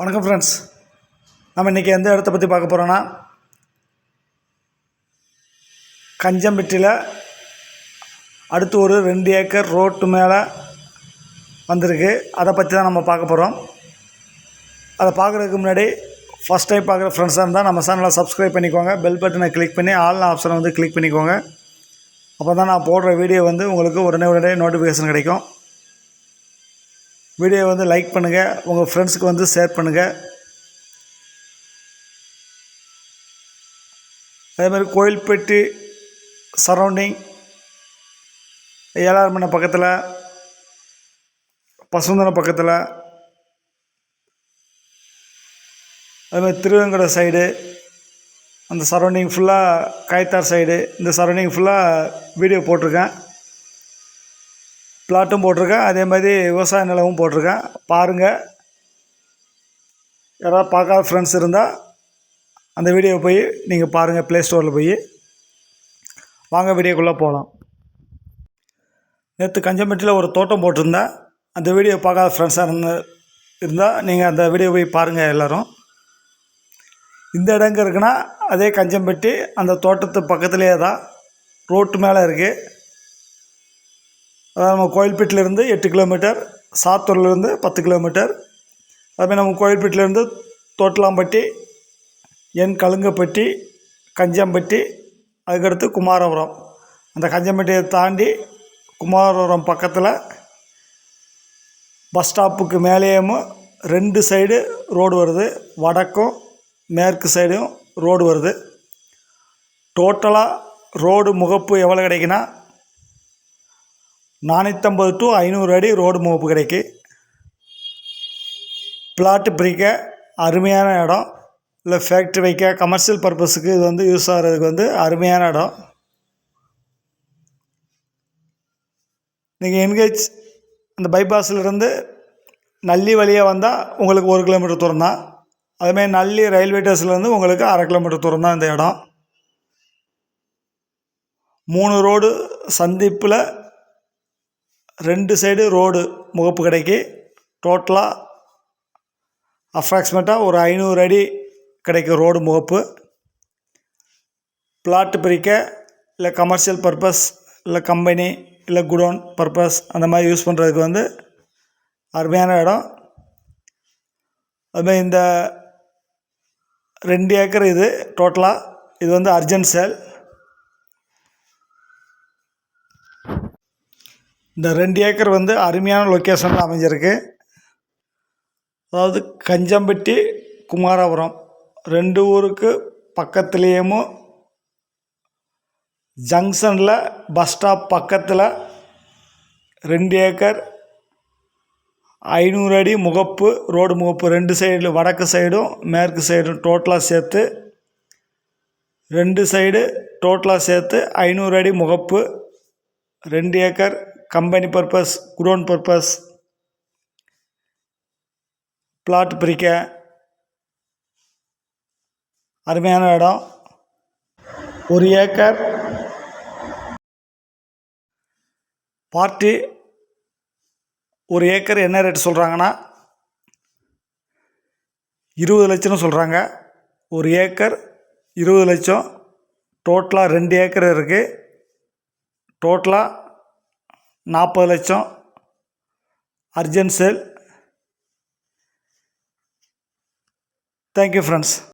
வணக்கம் ஃப்ரெண்ட்ஸ் நம்ம இன்றைக்கி எந்த இடத்த பற்றி பார்க்க போகிறோன்னா கஞ்சம்பட்டியில் அடுத்து ஒரு ரெண்டு ஏக்கர் ரோட்டு மேலே வந்திருக்கு. அதை பற்றி தான் நம்ம பார்க்க போகிறோம் அதை பார்க்குறதுக்கு முன்னாடி ஃபஸ்ட் டைம் பார்க்குற ஃப்ரெண்ட்ஸாக இருந்தால் நம்ம சேனலை சப்ஸ்கிரைப் பண்ணிக்கோங்க. பெல் பட்டனை கிளிக் பண்ணி ஆல் ஆப்ஷனை வந்து கிளிக் பண்ணிக்கோங்க. அப்போ தான் நான் போடுற வீடியோ வந்து உங்களுக்கு உடனே உடனே நோட்டிஃபிகேஷன் கிடைக்கும். வீடியோ வந்து லைக் பண்ணுங்கள் உங்கள் ஃப்ரெண்ட்ஸுக்கு வந்து ஷேர் பண்ணுங்கள் அதே மாதிரி கோயில்பட்டி சரௌண்டிங் ஏழார்மனை பக்கத்தில் பசுந்தன பக்கத்தில் அதே மாதிரி திருவேங்கட சைடு அந்த சரௌண்டிங் ஃபுல்லாக காய்த்தார் சைடு இந்த சரௌண்டிங் ஃபுல்லாக வீடியோ போட்டிருக்கேன். ப்ளாட்டும் போட்டிருக்கேன். அதே மாதிரி விவசாய நிலமும் போட்டிருக்கேன். பாருங்கள் யாராவது பார்க்காத ஃப்ரெண்ட்ஸ் இருந்தால் அந்த வீடியோவை போய் நீங்கள் பாருங்கள் ப்ளே ஸ்டோரில் போய். வாங்க வீடியோக்குள்ளே போகலாம் நேற்று கஞ்சம்பட்டியில் ஒரு தோட்டம் போட்டிருந்தேன். அந்த வீடியோ பார்க்காத ஃப்ரெண்ட்ஸாக இருந்த இருந்தால் நீங்கள் அந்த வீடியோ போய் பாருங்கள் எல்லோரும். இந்த இடங்க இருக்குன்னா அதே கஞ்சம்பட்டி அந்த தோட்டத்து பக்கத்துலேயே தான். ரோட்டு மேலே இருக்குது நம்ம கோயில்பேட்டிலேருந்து எட்டு கிலோமீட்டர் சாத்தூர்லேருந்து பத்து கிலோமீட்டர். அதுமாதிரி நம்ம கோயில்பேட்டிலேருந்து தோட்டலாம்பட்டி என் கழுங்கப்பட்டி கஞ்சம்பட்டி அதுக்கடுத்து குமாரபுரம். அந்த கஞ்சம்பட்டியை தாண்டி குமாரபுரம் பக்கத்தில் பஸ் ஸ்டாப்புக்கு மேலேயும் ரெண்டு சைடு ரோடு வருது. வடக்கும் மேற்கு சைடும் ரோடு வருது. டோட்டலாக ரோடு முகப்பு எவ்வளோ கிடைக்குன்னா நானூற்றம்பது டு ஐநூறு அடி ரோடு மூப்பு கிடைக்கு. பிளாட்டு பிரிக்க அருமையான இடம். இல்லை ஃபேக்ட்ரி வைக்க கமர்ஷியல் பர்பஸுக்கு இது வந்து யூஸ் ஆகிறதுக்கு வந்து அருமையான இடம். நீங்கள் என்கேஜ் அந்த பைபாஸிலிருந்து நல்லி வழியாக வந்தால் உங்களுக்கு ஒரு கிலோமீட்டர் தூரம் தான். அதுமாதிரி நல்லி ரயில்வே ஸ்டேஷன்லேருந்து உங்களுக்கு அரை கிலோமீட்டர் தூரம் தான் இந்த இடம். மூணு ரோடு சந்திப்பில் ரெண்டு சைடு ரோடு முகப்பு கடைக்கு. டோட்டலாக அப்ராக்சிமேட்டாக ஒரு ஐநூறு அடி கிடைக்கும் ரோடு முகப்பு. பிளாட்டு பிரிக்க இல்லை கமர்ஷியல் பர்பஸ் இல்லை கம்பெனி இல்லை குடோன் பர்பஸ் அந்த மாதிரி யூஸ் பண்ணுறதுக்கு வந்து அருமையான இடம். அதுமாதிரி இந்த ரெண்டு ஏக்கர் இது. டோட்டலாக இது வந்து அர்ஜென்ட் சேல் இந்த ரெண்டு ஏக்கர் வந்து அருமையான லொக்கேஷனில் அமைஞ்சிருக்கு. அதாவது கஞ்சம்பட்டி குமாரபுரம். ரெண்டு ஊருக்கு பக்கத்துலேயும் ஜங்ஷனில் பஸ் ஸ்டாப் பக்கத்தில் ரெண்டு ஏக்கர் ஐநூறு அடி முகப்பு ரோடு முகப்பு ரெண்டு சைடில் வடக்கு சைடும் மேற்கு சைடும் டோட்டலாக சேர்த்து ரெண்டு சைடு டோட்டலாக சேர்த்து ஐநூறு அடி முகப்பு ரெண்டு acre company purpose godown purpose plot பிரிக்க அருமையான இடம். ஒரு ஏக்கர் பார்ட்டி ஒரு ஏக்கர் என்ன ரேட்டு சொல்கிறாங்கன்னா இருபது லட்சம்னு சொல்கிறாங்க ஒரு ஏக்கர் இருபது லட்சம். டோட்டலாக ரெண்டு ஏக்கர் இருக்குது டோட்டலாக நாற்பது லட்சம். Urgent sale. Thank you friends